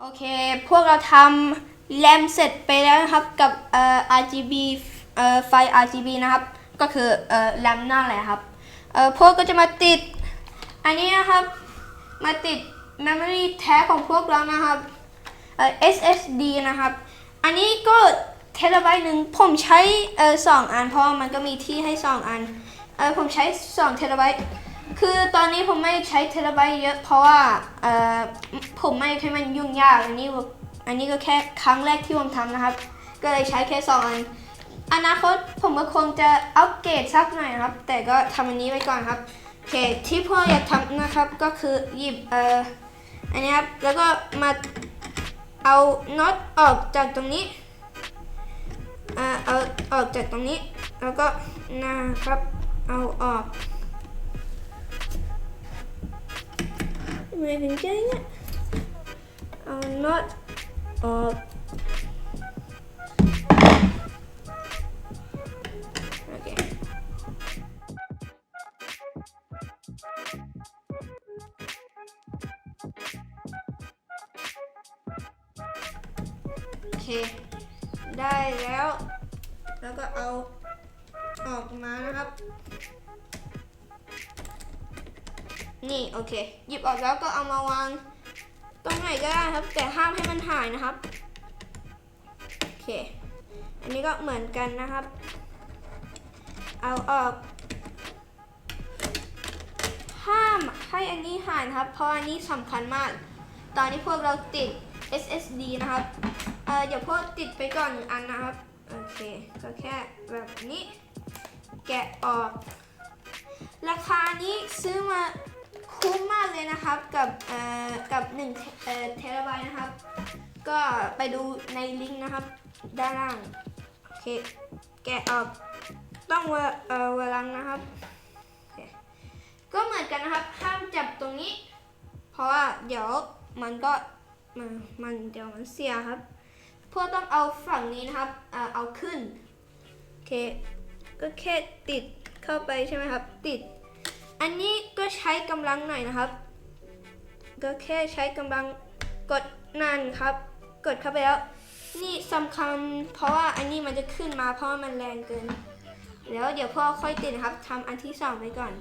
โอเค พวกเราทำแรมเสร็จไปแล้วนะครับกับเอ่อ RGB เอ่อไฟ RGB นะครับ ก็คือเอ่อแรมนั่นแหละครับเอ่อพวกก็จะมาติด อันนี้นะครับ มาติด memory แท้ของพวกเรานะครับเอ่อ SSD นะครับ อันนี้ก็เทราไบต์หนึ่งผมใช้เอ่อสองอันเพราะมันก็มีที่ให้สองอันเออผมใช้2เทราไบต์ คือตอนนี้ผมไม่ใช้เทราไบต์เยอะ เพราะว่าเอ่อผมไม่ให้มันยุ่งยากอันนี้อันนี้ก็แค่ครั้งแรกที่ผมทำนะครับ ก็เลยใช้แค่สองอันอนาคตผมก็คงจะอัปเกรดสักหน่อยครับ แต่ก็ทำอันนี้ไว้ก่อนครับโอเคที่พ่ออยากทำนะครับก็คือหยิบเอ่ออันนี้ครับแล้วก็มาเอาน็อตออกจากตรงนี้อ่าเอาออกจากตรงนี้ แล้วก็นะครับเอาออก ทำไมถึงเจ๊งอะเอาน็อตออกโอเคโอเคได้แล้ว แล้วก็เอาออกมานะครับ นี่โอเค หยิบออกแล้วก็เอามาวาง ตรงไหนก็ได้ครับ แต่ห้ามให้มันหายนะครับ โอเค อันนี้ก็เหมือนกันนะครับ เอาออก ห้ามให้อันนี้หายนะครับ เพราะอันนี้สำคัญมาก ตอนนี้พวกเราติด SSD นะครับ เอ่อเดี๋ยวพวกติดไปก่อนอันนะครับ โอเค ก็แค่แบบนี้ แกะออก ราคานี้ซื้อมา คุ้มมากเลยนะครับกับเอ่อกับ1เอ่อเทราไบต์นะครับ ก็ไปดูในลิงก์นะครับ ด้านล่างโอเคแกะออกต้องเวเอ่อเวลังนะครับ ก็เหมือนกันนะครับห้ามจับตรงนี้ เพราะว่าเดี๋ยวมันก็มันมันเดี๋ยวมันเสียครับ พวกต้องเอาฝั่งนี้นะครับเอ่อเอาขึ้นโอเคก็แค่ติดเข้าไปใช่ไหมครับ ติด อันนี้ก็ใช้กำลังหน่อยนะครับ ก็แค่ใช้กำลังกดนั่นครับ กดเข้าไปแล้ว นี่สำคัญเพราะว่าอันนี้มันจะขึ้นมาเพราะมันแรงเกิน แล้วเดี๋ยวพ่อค่อยติดนะครับทำอันที่สองไปก่อน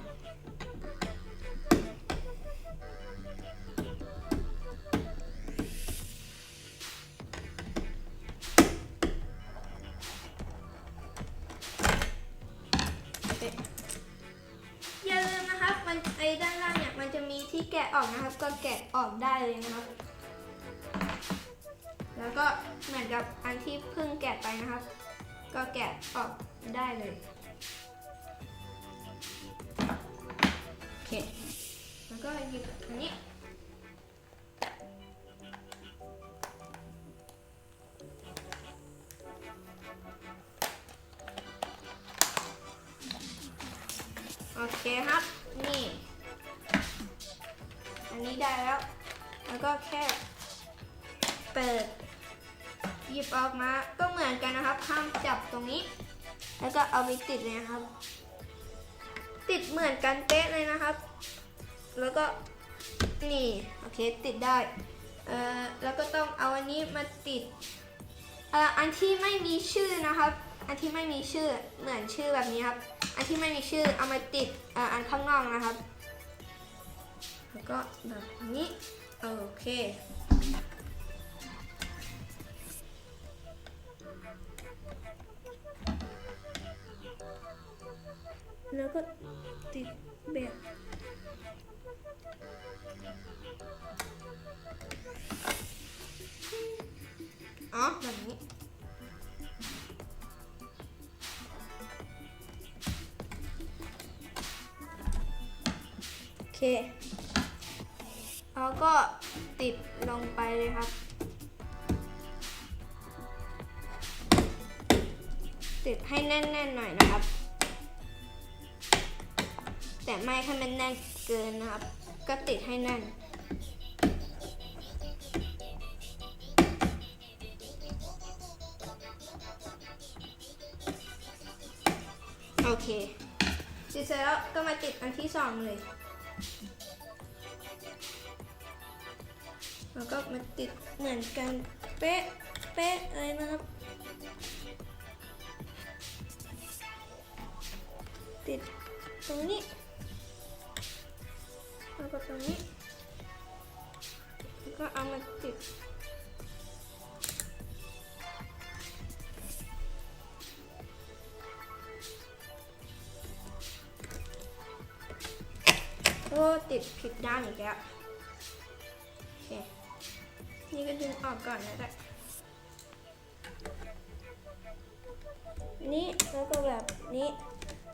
ะออกนะครับ ก็แกะออกได้เลยนะครับ แล้วก็เหมือนกับอันที่เพิ่งแกะไปนะครับ ก็แกะออกได้เลยโอเคแล้วก็หยิบอันนี้โอเคครับ นี่ อันนี้ได้แล้ว แล้วก็แค่เปิดหยิบออกมาก็เหมือนกันนะครับ ห้ามจับตรงนี้ แล้วก็เอาไปติดเลยนะครับ ติดเหมือนกันเป๊ะเลยนะครับ แล้วก็นี่โอเคติดได้เอ่อแล้วก็ต้องเอาอันนี้มาติดเอ่ออันที่ไม่มีชื่อนะครับ อันที่ไม่มีชื่อเหมือนชื่อแบบนี้ครับ อันที่ไม่มีชื่อเอามาติดเอ่ออันข้างนอกนะครับ แล้วก็แบบนี้โอเคแล้วก็ติดแบบอ๋อแบบนี้ โอเค แล้วก็ติดลงไปเลยครับ ติดให้แน่นๆหน่อยนะครับ แต่ไม่ให้มันแน่นเกินนะครับ ก็ติดให้แน่นโอเคติดเสร็จแล้วก็มาติดอันที่สองเลย แล้วก็มาติดเหมือนกันเป๊ะเป๊ะเลยนะครับ ติดตรงนี้แล้วก็ตรงนี้แล้วก็เอามาติดโอ้ติดผิดด้านอีกแล้ว นี่ก็ดึงออกก่อนนะแต่นี่แล้วก็แบบนี้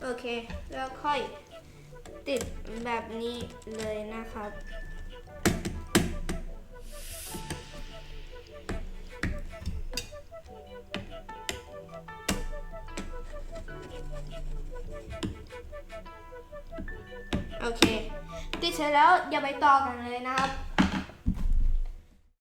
โอเค แล้วค่อยติดแบบนี้เลยนะครับ โอเค ติดเสร็จแล้วอย่าไปต่อกันเลยนะครับ